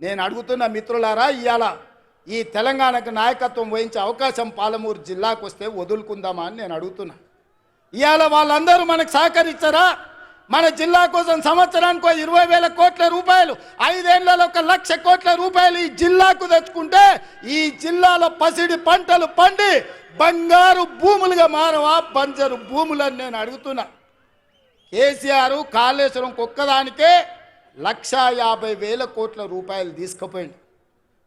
నేను అడుగుతున్న మిత్రులారా ఇవాళ ఈ తెలంగాణకు నాయకత్వం వహించే అవకాశం పాలమూరు జిల్లాకు వస్తే వదులుకుందామా అని నేను అడుగుతున్నా. ఇవాళ వాళ్ళందరూ మనకు సహకరించారా? మన జిల్లా కోసం సంవత్సరానికి ఇరవై వేల కోట్ల రూపాయలు ఐదేళ్ళలో ఒక లక్ష కోట్ల రూపాయలు ఈ జిల్లాకు తెచ్చుకుంటే ఈ జిల్లాలో పసిడి పంటలు పండి బంగారు భూములుగా మారవా? బంజరు భూములని నేను అడుగుతున్నా. కేసీఆర్ కాళేశ్వరం ఒక్కదానికే లక్ష యాభై వేల కోట్ల రూపాయలు తీసుకుపోయింది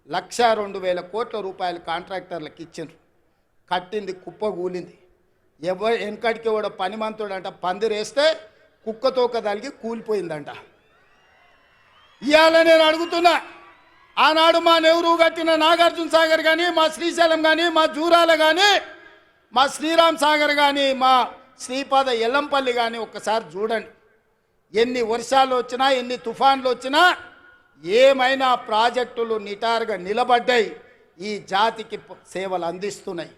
లక్ష రెండు వేల కోట్ల రూపాయలు కాంట్రాక్టర్లకు ఇచ్చిండ్రు. కట్టింది కుప్ప కూలింది. ఎవరు వెనకడికి కూడా పనిమంతుడు అంట పందిరేస్తే కుక్కతోక తలిగి కూలిపోయిందంట. ఇవాళ నేను అడుగుతున్నా ఆనాడు మా నెహ్రూ కట్టిన నాగార్జున సాగర్ కానీ మా శ్రీశైలం కానీ మా జూరాల కానీ మా శ్రీరామ్ సాగర్ కానీ మా శ్రీపాద ఎల్లంపల్లి కానీ ఒక్కసారి చూడండి. ఎన్ని వర్షాలు వచ్చినా ఎన్ని తుఫాన్లు వచ్చినా ఏమైనా ప్రాజెక్టులు నిటారుగా నిలబడ్డాయి ఈ జాతికి సేవలు అందిస్తున్నాయి.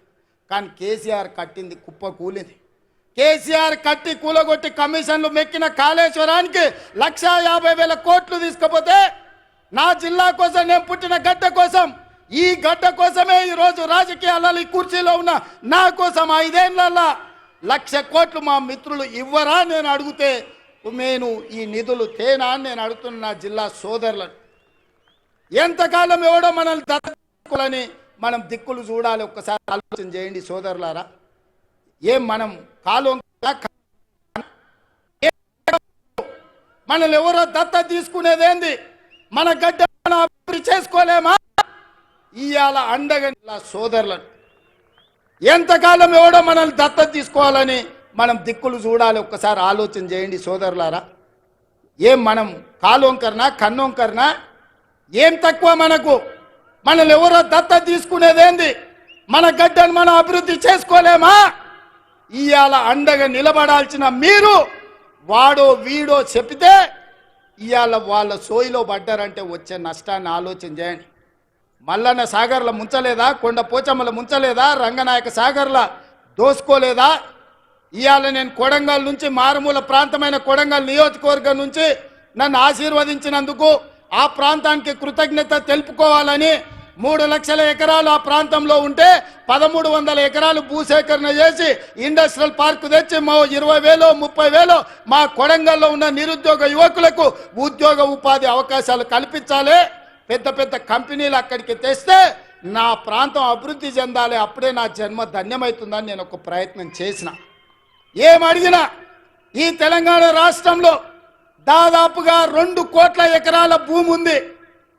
కానీ కేసీఆర్ కట్టింది కుప్ప కూలింది. కేసీఆర్ కట్టి కూలగొట్టి కమిషన్లు మెక్కిన కాళేశ్వరానికి లక్ష యాభై వేల కోట్లు తీసుకపోతే నా జిల్లా కోసం నేను పుట్టిన గడ్డ కోసం ఈ గడ్డ కోసమే ఈరోజు రాజకీయాలలో ఈ కుర్చీలో ఉన్న నా కోసం ఐదేళ్ళలో లక్ష కోట్లు మా మిత్రులు ఇవ్వరా? నేను అడిగితే నేను ఈ నిధులు తేనా అని నేను అడుగుతున్న జిల్లా సోదరులను. ఎంతకాలం ఎవడో మనల్ని దత్తని మనం దిక్కులు చూడాలి ఒక్కసారి ఆలోచన చేయండి సోదరులారా. ఏం మనం కాలం మనల్ని ఎవరో దత్త తీసుకునేదేంది? మన గడ్డ అభివృద్ధి చేసుకోలేమా? ఇవాళ అండగా సోదరులను. ఎంతకాలం ఎవడో మనల్ని దత్త తీసుకోవాలని మనం దిక్కులు చూడాలి ఒక్కసారి ఆలోచన చేయండి సోదరులారా. ఏం మనం కాలోంకరనా కన్నోంకరనా? ఏం తక్కువ మనకు? మనల్ని ఎవరో దత్త తీసుకునేదేంది? మన గడ్డను మనం అభివృద్ధి చేసుకోలేమా? ఇవాళ అండగా నిలబడాల్సిన మీరు వాడో వీడో చెప్తే ఇవాళ వాళ్ళ సోయిలో పడ్డారంటే వచ్చే నష్టాన్ని ఆలోచన చేయండి. మల్లన్న సాగర్ల ముంచలేదా? కొండ పోచమ్మల ముంచలేదా? రంగనాయక సాగర్ల దోసుకోలేదా? ఇవాళ నేను కొడంగల్ నుంచి మారుమూల ప్రాంతమైన కొడంగల్ నియోజకవర్గం నుంచి నన్ను ఆశీర్వదించినందుకు ఆ ప్రాంతానికి కృతజ్ఞత తెలుపుకోవాలని మూడు లక్షల ఎకరాలు ఆ ప్రాంతంలో ఉంటే పదమూడు వందల ఎకరాలు భూసేకరణ చేసి ఇండస్ట్రియల్ పార్క్ తెచ్చి మా ఇరవై వేలు ముప్పై వేలు మా కొడంగల్లో ఉన్న నిరుద్యోగ యువకులకు ఉద్యోగ ఉపాధి అవకాశాలు కల్పించాలి. పెద్ద పెద్ద కంపెనీలు అక్కడికి తెస్తే నా ప్రాంతం అభివృద్ధి చెందాలి. అప్పుడే నా జన్మ ధన్యమవుతుందని నేను ఒక ప్రయత్నం చేసిన. ఏమడిగినా ఈ తెలంగాణ రాష్ట్రంలో దాదాపుగా రెండు కోట్ల ఎకరాల భూమి ఉంది.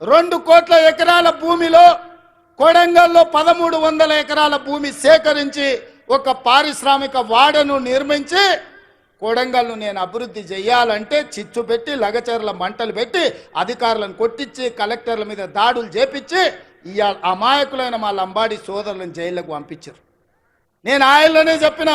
రెండు కోట్ల ఎకరాల భూమిలో కొడంగల్లో పదమూడు వందల ఎకరాల భూమి సేకరించి ఒక పారిశ్రామిక వాడను నిర్మించి కొడంగల్ను నేను అభివృద్ధి చేయాలంటే చిచ్చు పెట్టి లగచర్ల మంటలు పెట్టి అధికారులను కొట్టించి కలెక్టర్ల మీద దాడులు చేపించి ఇవాళ అమాయకులైన మా లంబాడి సోదరులను జైళ్ళకు పంపించారు. నేను ఆయనలోనే చెప్పిన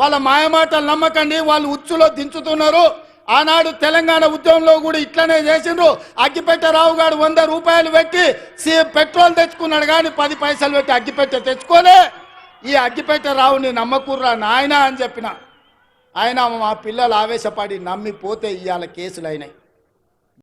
వాళ్ళ మాయమాటలు నమ్మకండి వాళ్ళు ఉచ్చులో దించుతున్నారు. ఆనాడు తెలంగాణ ఉద్యమంలో కూడా ఇట్లనే చేసిండ్రు. అగ్గిపెట్టె రావు గారు వంద రూపాయలు పెట్టి సి- పెట్రోల్ తెచ్చుకున్నాడు కానీ పది పైసలు పెట్టి అగ్గిపెట్టె తెచ్చుకోలే. ఈ అగ్గిపెట్టె రావుని నమ్మకూర్రా నాయన అని చెప్పిన. ఆయన మా పిల్లలు ఆవేశపడి నమ్మిపోతే ఇవాళ కేసులు అయినాయి